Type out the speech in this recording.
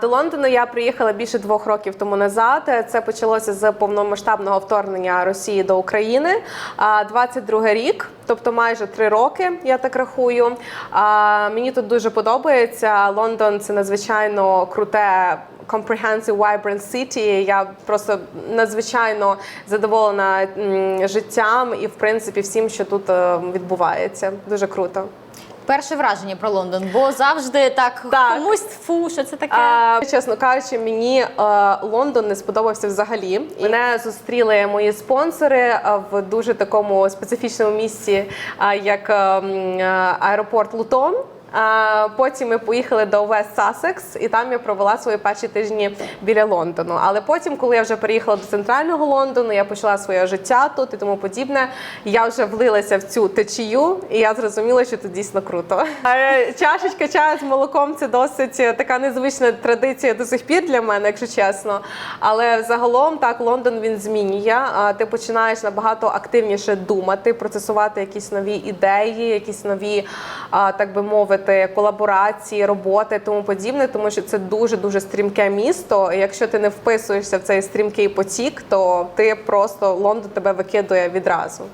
До Лондону я приїхала більше двох років тому назад. Це почалося з повномасштабного вторгнення Росії до України. А, 22 рік, тобто майже три роки, я так рахую. Мені тут дуже подобається. Лондон це надзвичайно круте. Comprehensive Vibrant City. Я просто надзвичайно задоволена життям і в принципі всім, що тут е, відбувається. Дуже круто. Перше враження про Лондон, бо завжди так, Так. комусь фу, що це таке. А, чесно кажучи, мені а, Лондон не сподобався взагалі. Мене зустріли мої спонсори е, в дуже такому специфічному місці, е, як е, м, е, аеропорт Лутон. Потім ми поїхали до Вест Сассекс, і там я провела свої перші тижні біля Лондону. Але потім, коли я вже переїхала до центрального Лондону, я почала своє життя тут і тому подібне. Я вже влилася в цю течію, і я зрозуміла, що тут дійсно круто. Чашечка чаю з молоком це досить така незвична традиція до сих пір для мене, якщо чесно. Але загалом так Лондон він змінює. А Ти починаєш набагато активніше думати, процесувати якісь нові ідеї, якісь нові, так би мовити, колаборації, роботи, тому подібне, тому що це дуже дуже стрімке місто. І якщо ти не вписуєшся в цей стрімкий потік, то ти просто Лондон тебе викидує відразу.